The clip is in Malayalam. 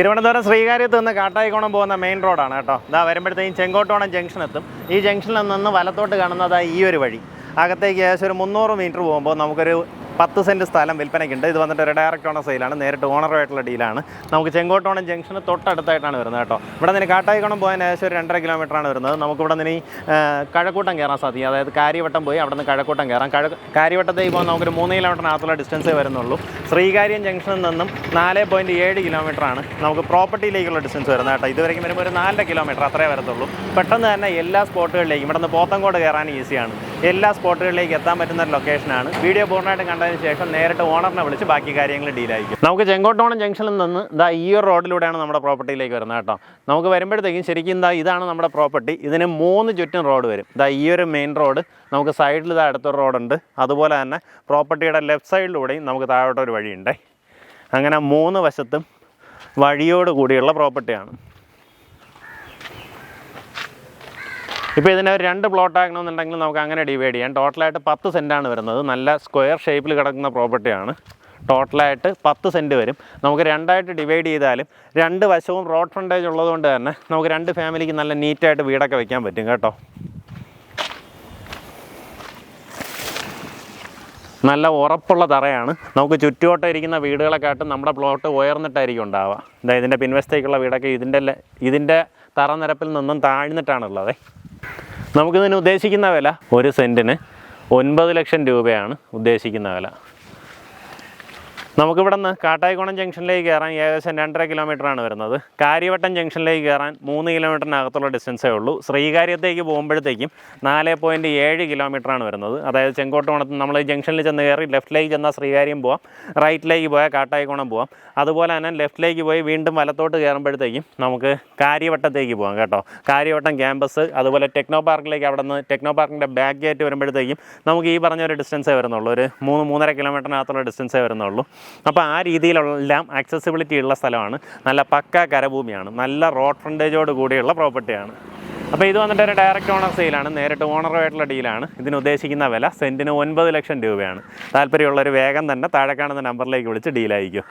തിരുവനന്തപുരം ശ്രീകാര്യത്ത് നിന്ന് കാട്ടായിക്കോണം പോകുന്ന മെയിൻ റോഡാണ് കേട്ടോ. ഇതാ വരുമ്പോഴത്തേക്കും ചെങ്കോട്ടോണം ജംഗ്ഷൻ എത്തും. ഈ ജംഗ്ഷനിൽ നിന്ന് വലത്തോട്ട് കാണുന്നതാ ഈ ഒരു വഴി. അകത്തേക്ക് ഏകദേശം ഒരു മുന്നൂറ് മീറ്റർ പോകുമ്പോൾ നമുക്കൊരു പത്ത് സെന്റ് സ്ഥലം വിൽപ്പനയ്ക്കുണ്ട്. ഇത് വന്നിട്ട് ഒരു ഡയറക്റ്റ് ഓണർ സെയിലാണ് നേരിട്ട് ഓണറുമായിട്ടുള്ള ഡീലാണ് നമുക്ക് ചെങ്കോട്ടോണം ജംഗ്ഷന് തൊട്ടടുത്തായിട്ടാണ് വരുന്നത് കേട്ടോ. ഇവിടെ നിന്ന് കാട്ടായിക്കോണം പോകാൻ ഏകദേശം ഒരു രണ്ടര കിലോമീറ്ററാണ് വരുന്നത്. നമുക്കിവിടെ നിന്ന് കഴക്കൂട്ടം കയറാൻ സാധിക്കും. അതായത് കാര്യവട്ടം പോയി അവിടെ നിന്ന് കഴക്കൂട്ടം കയറാം കഴ കാര്യവട്ടത്തേക്ക് പോകാൻ നമുക്കൊരു മൂന്ന് കിലോമീറ്ററിനകത്തുള്ള ഡിസ്റ്റൻസേ വരുന്നുള്ളൂ. ശ്രീകാര്യം ജംഗ്ഷനിൽ നിന്നും നാല് പോയിന്റ് ഏഴ് കിലോമീറ്ററാണ് നമുക്ക് പ്രോപ്പർട്ടിയിലേക്കുള്ള ഡിസ്റ്റൻസ് വരുന്നത് കേട്ടോ. ഇതുവരെയും വരുമ്പോൾ ഒരു നാലര കിലോമീറ്റർ അത്രേ വരത്തുള്ളൂ. പെട്ടെന്ന് തന്നെ എല്ലാ സ്പോട്ടുകളിലേക്കും ഇവിടെ നിന്ന് പോത്തങ്കോട് കയറാൻ ഈസിയാണ് എല്ലാ സ്പോട്ടുകളിലേക്ക് എത്താൻ പറ്റുന്ന ഒരു ലൊക്കേഷനാണ് വീഡിയോ പൂർണമായിട്ട് കണ്ടതിന് ശേഷം നേരിട്ട് ഓണറിനെ വിളിച്ച് ബാക്കി കാര്യങ്ങൾ ഡീലായിരിക്കും നമുക്ക് ചെങ്കോട്ടോണം ജംഗ്ഷനിൽ നിന്ന് ഇതാ ഈ ഒരു റോഡിലൂടെയാണ് നമ്മുടെ പ്രോപ്പർട്ടിയിലേക്ക് വരുന്നത് കേട്ടോ. നമുക്ക് വരുമ്പോഴത്തേക്കും ശരിക്കും ഇതാ ഇതാണ് നമ്മുടെ പ്രോപ്പർട്ടി ഇതിന് മൂന്ന് ചുറ്റും റോഡ് വരും. ഇതാ ഈ ഒരു മെയിൻ റോഡ് നമുക്ക് സൈഡിൽ ഇതാ അടുത്തൊരു റോഡുണ്ട് അതുപോലെ തന്നെ പ്രോപ്പർട്ടിയുടെ ലെഫ്റ്റ് സൈഡിലൂടെയും നമുക്ക് താഴോട്ടൊരു വഴിയുണ്ട്. അങ്ങനെ മൂന്ന് വശത്തും വഴിയോട് കൂടിയുള്ള പ്രോപ്പർട്ടിയാണ് ഇപ്പോൾ ഇതിനെ ഒരു രണ്ട് പ്ലോട്ട് ആക്കണമെന്നുണ്ടെങ്കിൽ നമുക്ക് അങ്ങനെ ഡിവൈഡ് ചെയ്യാം. ടോട്ടലായിട്ട് പത്ത് സെന്റാണ് വരുന്നത്. നല്ല സ്ക്വയർ ഷേപ്പിൽ കിടക്കുന്ന പ്രോപ്പർട്ടിയാണ് ടോട്ടലായിട്ട് പത്ത് സെന്റ് വരും. നമുക്ക് രണ്ടായിട്ട് ഡിവൈഡ് ചെയ്താലും രണ്ട് വശവും റോഡ് ഫ്രണ്ടേജ് ഉള്ളതുകൊണ്ട് തന്നെ നമുക്ക് രണ്ട് ഫാമിലിക്ക് നല്ല നീറ്റായിട്ട് വീടൊക്കെ വെക്കാൻ പറ്റും കേട്ടോ. നല്ല ഉറപ്പുള്ള തറയാണ്. നമുക്ക് ചുറ്റുവട്ടം ഇരിക്കുന്ന വീടുകളെക്കാട്ടും നമ്മുടെ പ്ലോട്ട് ഉയർന്നിട്ടായിരിക്കും ഉണ്ടാവുക. ഇതാ ഇതിന്റെ പിൻവശത്തേക്കുള്ള വീടൊക്കെ ഇതിന്റെ ഇതിന്റെ തറനിരപ്പിൽ നിന്നും താഴ്ന്നിട്ടാണുള്ളത്. നമുക്കിതിന് ഉദ്ദേശിക്കുന്ന വില ഒരു സെന്റിന് ഒൻപത് ലക്ഷം രൂപയാണ് ഉദ്ദേശിക്കുന്ന വില. നമുക്കിവിടെ നിന്ന് കാട്ടായിക്കോണം ജംഗ്ഷനിലേക്ക് കയറാൻ ഏകദേശം രണ്ടര കിലോമീറ്ററാണ് വരുന്നത്. കാര്യവട്ടം ജംഗ്ഷനിലേക്ക് കയറാൻ മൂന്ന് കിലോമീറ്ററിനകത്തുള്ള ഡിസ്റ്റൻസേ ഉള്ളൂ. ശ്രീകാര്യത്തേക്ക് പോകുമ്പോഴത്തേക്കും നാല് പോയിന്റ് ഏഴ് കിലോമീറ്ററാണ് വരുന്നത്. അതായത് ചെങ്കോട്ടോണത്ത് നമ്മൾ ജംഗ്ഷനിൽ ചെന്ന് കയറി ലെഫ്റ്റിലേക്ക് ചെന്നാൽ ശ്രീകാര്യം പോവാം. റൈറ്റിലേക്ക് പോയാൽ കാട്ടായിക്കോണം പോവാം. അതുപോലെ തന്നെ ലെഫ്റ്റിലേക്ക് പോയി വീണ്ടും വലത്തോട്ട് കയറുമ്പോഴത്തേക്കും നമുക്ക് കാര്യവട്ടത്തേക്ക് പോകാം കേട്ടോ. കാര്യവട്ടം ക്യാമ്പസ് അതുപോലെ ടെക്നോ പാർക്കിലേക്ക് അവിടെ നിന്ന് ടെക്നോ പാർക്കിന്റെ ബാക്ക് ഗേറ്റ് വരുമ്പോഴത്തേക്കും നമുക്ക് ഈ പറഞ്ഞ ഒരു ഡിസ്റ്റൻസേ വരുന്നുള്ളൂ. ഒരു മൂന്ന് മൂന്നര കിലോമീറ്ററിനകത്തുള്ള ഡിസ്റ്റൻസേ വരുന്നുള്ളൂ. അപ്പോൾ ആ രീതിയിലെല്ലാം ആക്സസിബിലിറ്റി ഉള്ള സ്ഥലമാണ്. നല്ല പക്ക കരഭൂമിയാണ്. നല്ല റോഡ് ഫ്രണ്ടേജോട് കൂടിയുള്ള പ്രോപ്പർട്ടിയാണ് അപ്പോൾ ഇത് വന്നിട്ട് ഒരു ഡയറക്റ്റ് ഓണർ സെയിലാണ് നേരിട്ട് ഓണറുമായിട്ടുള്ള ഡീലാണ് ഇതിന് ഉദ്ദേശിക്കുന്ന വില സെന്റിന് ഒൻപത് ലക്ഷം രൂപയാണ്. താല്പര്യമുള്ളൊരു വേഗം തന്നെ താഴെ കാണുന്ന നമ്പറിലേക്ക് വിളിച്ച് ഡീലായിരിക്കും